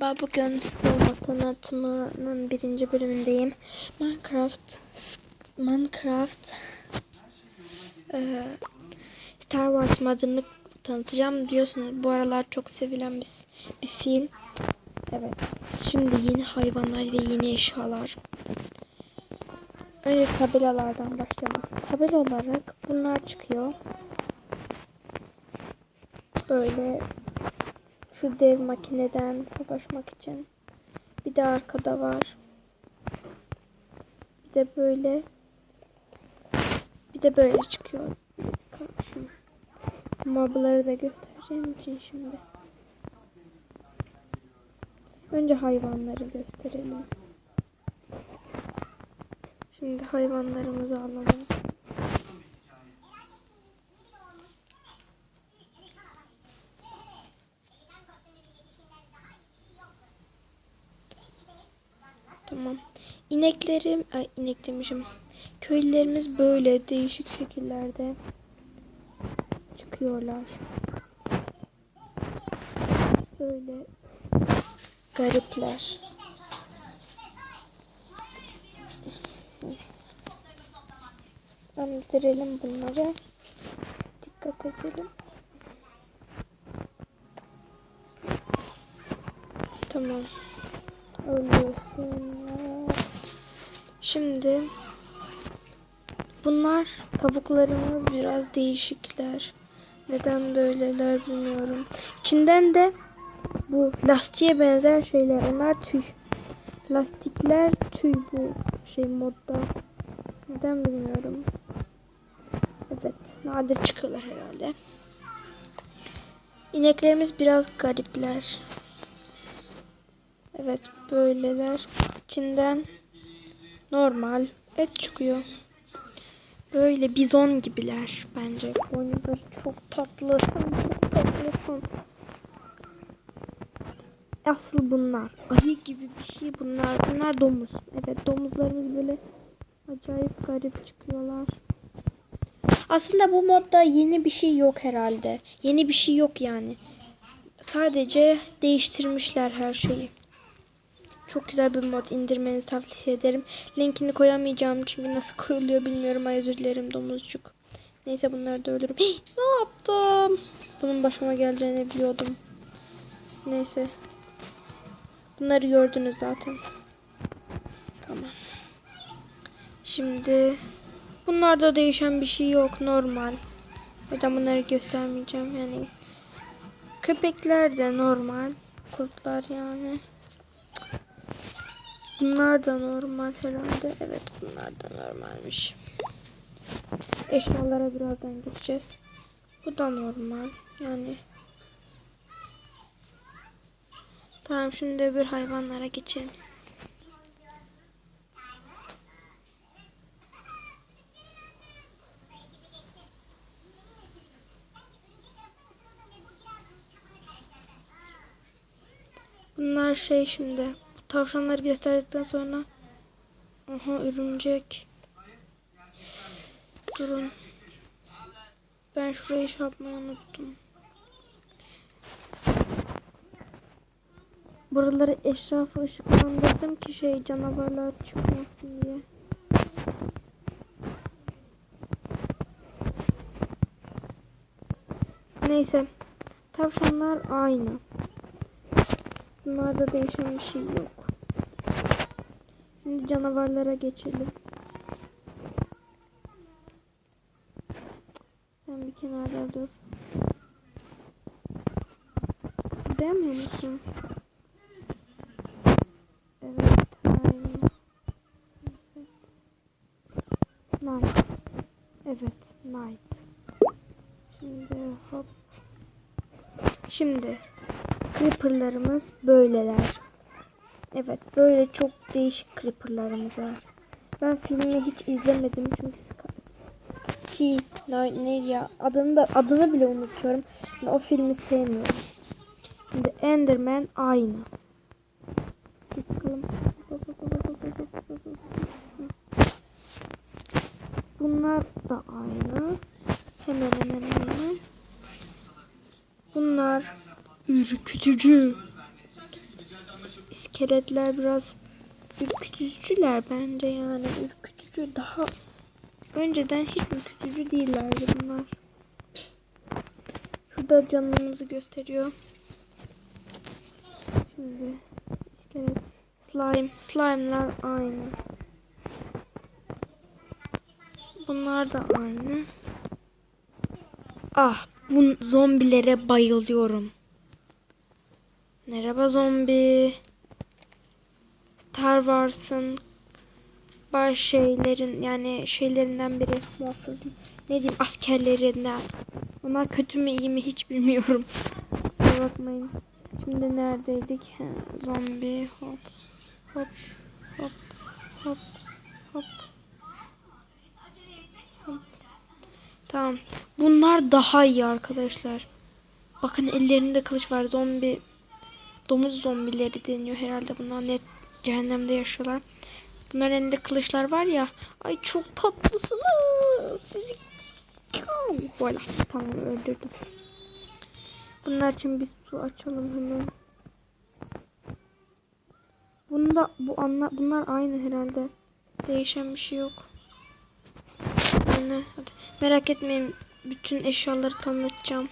Merhaba bugün size tanıtımının birinci bölümündeyim. Minecraft Minecraft e, Star Wars modunu tanıtacağım diyorsunuz. Bu aralar çok sevilen bir, bir film. Evet. Şimdi yeni hayvanlar ve yeni eşyalar. Önce tabelalardan başlayalım. Tabela olarak bunlar çıkıyor. Böyle şu dev makineden savaşmak için. Bir de arkada var. Bir de böyle. Bir de böyle çıkıyor. Şimdi Mobları da göstereceğim için şimdi. Önce hayvanları gösterelim. Şimdi hayvanlarımızı alalım. Tamam. İneklerim, ay inek demişim. Köylülerimiz böyle değişik şekillerde çıkıyorlar. Böyle garipler. Anlatıralım bunları. Dikkat edelim. Tamam. Ölüyorsun. Şimdi bunlar tavuklarımız biraz değişikler. Neden böyleler bilmiyorum. İçinden de bu lastiğe benzer şeyler. Onlar tüy. Lastikler tüy bu şey modda. Neden bilmiyorum. Evet. Nadir çıkıyorlar herhalde. İneklerimiz biraz garipler. Evet böyleler. İçinden normal et çıkıyor. Böyle bizon gibiler bence. Boynuzları çok tatlı. Sen çok tatlısın. Asıl bunlar. Ayı gibi bir şey bunlar. Bunlar domuz. Evet domuzlarımız böyle acayip garip çıkıyorlar. Aslında bu modda yeni bir şey yok herhalde. Yeni bir şey yok yani. Sadece değiştirmişler her şeyi. Çok güzel bir mod indirmenizi tavsiye ederim. Linkini koyamayacağım çünkü nasıl koyuluyor bilmiyorum. Ay özür dilerim domuzcuk. Neyse bunları da ölürüm. Hii, ne yaptım? Bunun başıma geleceğini biliyordum. Neyse. Bunları gördünüz zaten. Tamam. Şimdi bunlarda değişen bir şey yok. Normal. Yüzden bunları göstermeyeceğim. Yani köpekler de normal. Kurtlar yani. Bunlar da normal herhalde. Evet bunlar da normalmiş. Eşyalara birazdan geçeceğiz. Bu da normal. Yani Tamam şimdi öbür hayvanlara geçelim. Bunlar şey şimdi. Tavşanları gösterdikten sonra Aha örümcek. Durun. Ben şurayı yapmayı unuttum. Buraları eşrafı ışıklandırdım ki şey canavarlar çıkmasın diye. Neyse. Tavşanlar aynı. Bunlarda değişen bir şey yok. Şimdi canavarlara geçelim. Sen bir kenarda dur. Demiyor musun? Evet, aynı. Night. Evet, night. Şimdi hop. Şimdi creeperlarımız böyleler. Evet, böyle çok değişik creeperlarımız var. Ben filmi hiç izlemedim çünkü ki ne ya adını da adını bile unutuyorum. Yani o filmi sevmiyorum. Şimdi Enderman aynı. Bakalım. Bunlar da aynı. Hemen hemen hemen. Bunlar ürkütücü. iskeletler biraz ürkütücüler bence yani. Ürkütücü daha önceden hiç ürkütücü değillerdi bunlar. Şurada canlımızı gösteriyor. Şimdi iskelet slime slime'lar aynı. Bunlar da aynı. Ah, bu zombilere bayılıyorum. Merhaba zombi. Star Wars'ın baş şeylerin yani şeylerinden biri muhafız ne diyeyim askerlerinden. Onlar kötü mü iyi mi hiç bilmiyorum. Kusura bakmayın. Şimdi neredeydik? Ha, zombi hop hop hop hop hop hop. Tamam. Bunlar daha iyi arkadaşlar. Bakın ellerinde kılıç var. Zombi domuz zombileri deniyor herhalde. Bunlar net cehennemde yaşıyorlar. Bunların elinde kılıçlar var ya. Ay çok tatlısınız. Sizi Voilà. Tamam öldürdüm. Bunlar için bir su açalım hemen. Bunda bu anla bunlar aynı herhalde. Değişen bir şey yok. Yani, hadi. Merak etmeyin. Bütün eşyaları tanıtacağım.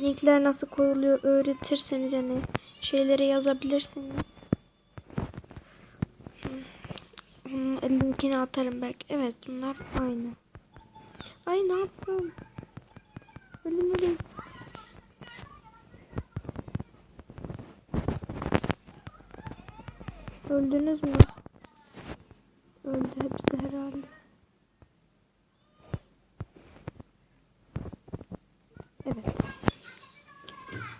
Linkler nasıl koyuluyor öğretirseniz yani şeylere yazabilirsiniz. Onun linkini atarım belki. Evet bunlar aynı. Ay ne yaptım? Ölüm ölüm. Öldünüz mü? Öldü hepsi herhalde. Evet.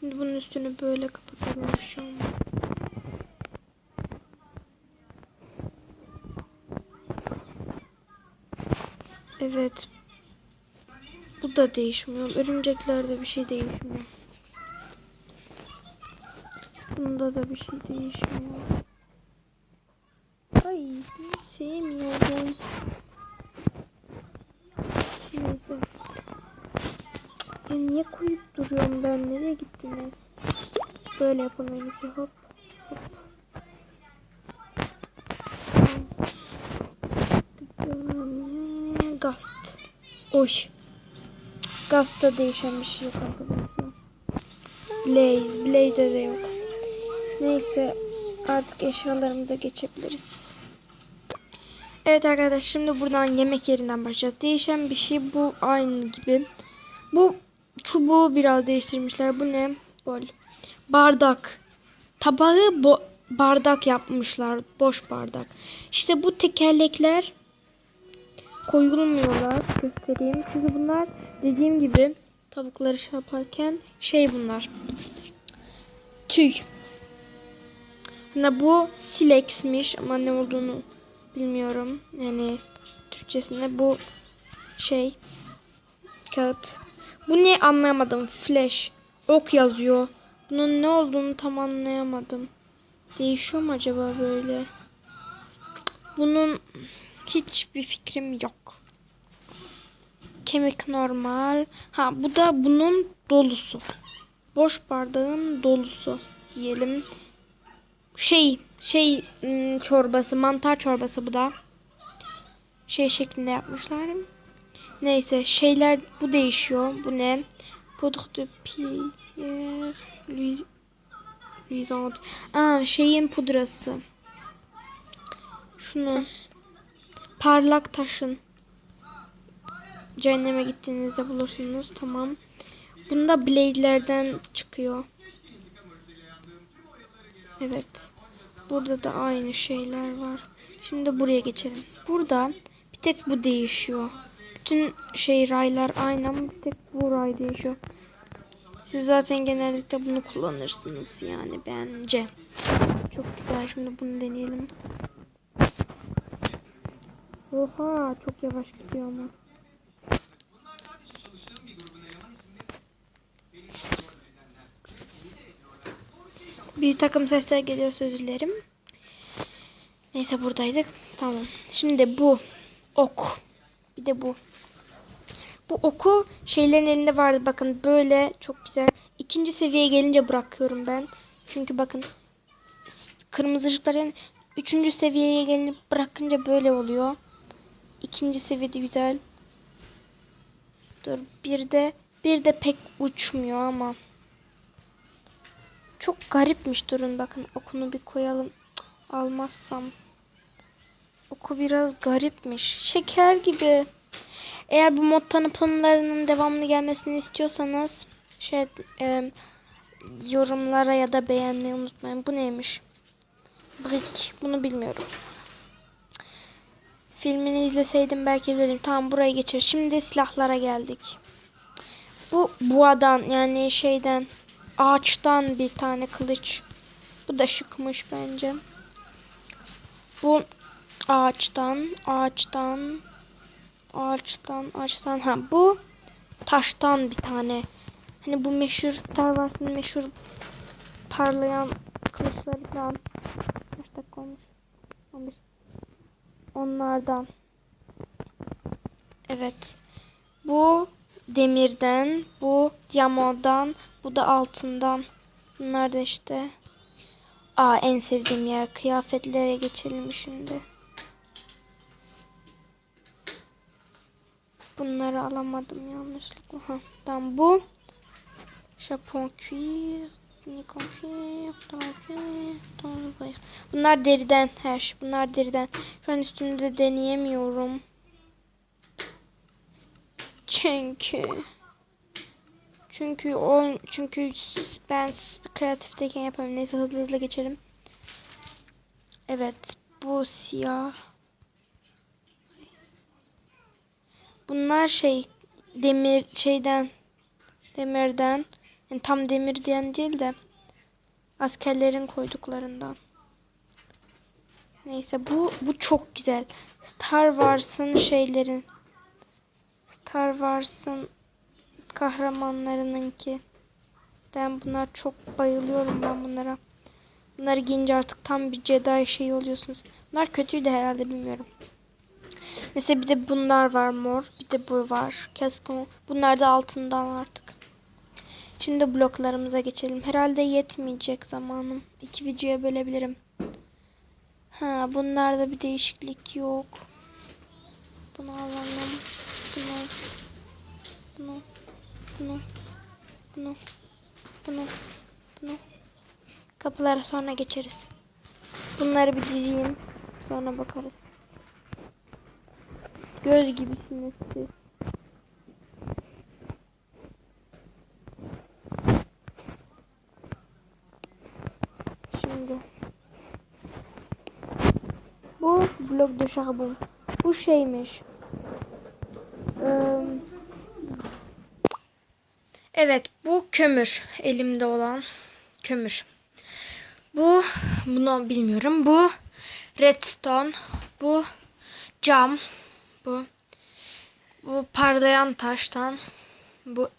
Şimdi bunun üstünü böyle kapatalım. Bir şey olmaz. Evet. Bu da değişmiyor. Örümceklerde bir şey değişmiyor. Bunda da bir şey değişmiyor. Ay sevmiyorum. Neyse. Ya niye koyup duruyorum ben? Nereye gittiniz? Böyle iyisi. Hop. Hop. Gast. Oş. Gast'ta değişen bir şey yok arkadaşlar. Blaze. Blaze'de de yok. Neyse. Artık eşyalarımıza geçebiliriz. Evet arkadaşlar şimdi buradan yemek yerinden başlayacağız. Değişen bir şey bu aynı gibi. Bu çubuğu biraz değiştirmişler. Bu ne? Bol. Bardak. Tabağı bo- bardak yapmışlar. Boş bardak. İşte bu tekerlekler koyulmuyorlar. Göstereyim. Çünkü bunlar dediğim gibi tavukları şey yaparken şey bunlar. Tüy. Hani bu silexmiş ama ne olduğunu bilmiyorum. Yani Türkçesinde bu şey kağıt. Bu ne anlayamadım. Flash. Ok yazıyor. Bunun ne olduğunu tam anlayamadım. Değişiyor mu acaba böyle? Bunun hiçbir fikrim yok. Kemik normal. Ha bu da bunun dolusu. Boş bardağın dolusu diyelim. Şey şey ım, çorbası mantar çorbası bu da. Şey şeklinde yapmışlar. Neyse şeyler bu değişiyor. Bu ne? Poudre de pierre luis- luisante. Aa şeyin pudrası. Şunu. Parlak taşın. Cehenneme gittiğinizde bulursunuz. Tamam. Bunda blade'lerden çıkıyor. Evet. Burada da aynı şeyler var. Şimdi buraya geçelim. Burada bir tek bu değişiyor. Bütün şey raylar aynı ama bir tek bu ray değişiyor. Siz zaten genellikle bunu kullanırsınız yani bence. Çok güzel. Şimdi bunu deneyelim. Oha çok yavaş gidiyor ama. Bir takım sesler geliyor özür dilerim. Neyse buradaydık. Tamam. Şimdi bu ok. Bir de bu. Bu oku şeylerin elinde vardı. Bakın böyle çok güzel. İkinci seviyeye gelince bırakıyorum ben. Çünkü bakın kırmızı ışıkların üçüncü seviyeye gelip bırakınca böyle oluyor. İkinci seviyede güzel. Dur bir de bir de pek uçmuyor ama. Çok garipmiş durun bakın okunu bir koyalım. Cık, almazsam. Oku biraz garipmiş. Şeker gibi. Eğer bu mod tanıtımlarının devamlı gelmesini istiyorsanız şey e, yorumlara ya da beğenmeyi unutmayın. Bu neymiş? Brick. Bunu bilmiyorum. Filmini izleseydim belki bilirim. Tamam buraya geçer. Şimdi silahlara geldik. Bu boğadan yani şeyden ağaçtan bir tane kılıç. Bu da şıkmış bence. Bu ağaçtan, ağaçtan, ağaçtan, ağaçtan. Ha bu taştan bir tane. Hani bu meşhur Star Wars'ın meşhur parlayan kılıçları falan. Kaç dakika olmuş? 11. Onlardan. Evet. Bu demirden, bu diamonddan, bu da altından. Bunlar da işte. Aa en sevdiğim yer. Kıyafetlere geçelim şimdi. Bunları alamadım yanlışlıkla. Ha, tamam bu. Japon cuir, Nikon cuir, cuir. Bunlar deriden her şey. Bunlar deriden. Şu an üstümde deneyemiyorum. Çünkü çünkü o çünkü ben kreatifteyken yapamıyorum. Neyse hızlı hızlı geçelim. Evet, bu siyah. Bunlar şey demir şeyden demirden yani tam demir diyen değil de askerlerin koyduklarından. Neyse bu bu çok güzel. Star Wars'ın şeylerin Star Wars'ın kahramanlarınınki. Ben bunlar çok bayılıyorum ben bunlara. Bunları giyince artık tam bir Jedi şey oluyorsunuz. Bunlar kötüydü herhalde bilmiyorum. Neyse bir de bunlar var mor. Bir de bu var. Kesko. Bunlar da altından artık. Şimdi bloklarımıza geçelim. Herhalde yetmeyecek zamanım. İki videoya bölebilirim. Ha bunlarda bir değişiklik yok. Bunu alalım. Bunu. Bunu. Bunu. Bunu. Bunu. Bunu. Kapılara sonra geçeriz. Bunları bir dizeyim. Sonra bakarız. Göz gibisiniz siz. Şimdi. Bu blok de charbon. Bu şeymiş. Evet bu kömür. Elimde olan kömür. Bu bunu bilmiyorum. Bu redstone. Bu cam. Bu bu parlayan taştan. Bu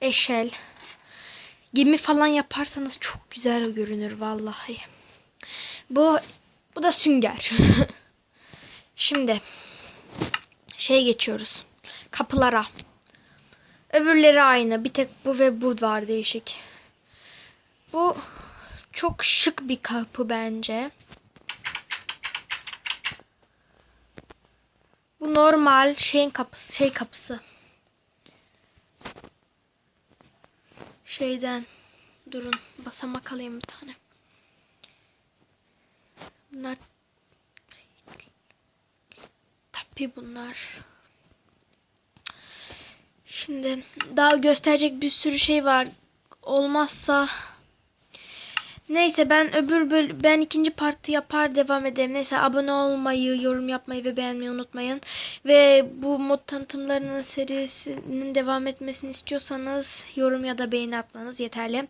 eşel. Gemi falan yaparsanız çok güzel görünür vallahi. Bu bu da sünger. Şimdi şey geçiyoruz. Kapılara. Öbürleri aynı. Bir tek bu ve bu var değişik. Bu çok şık bir kapı bence. Bu normal şeyin kapısı, şey kapısı. Şeyden durun basamak alayım bir tane. Bunlar tabi bunlar. Şimdi daha gösterecek bir sürü şey var. Olmazsa Neyse ben öbür böl ben ikinci partı yapar devam ederim. Neyse abone olmayı, yorum yapmayı ve beğenmeyi unutmayın. Ve bu mod tanıtımlarının serisinin devam etmesini istiyorsanız yorum ya da beğeni atmanız yeterli.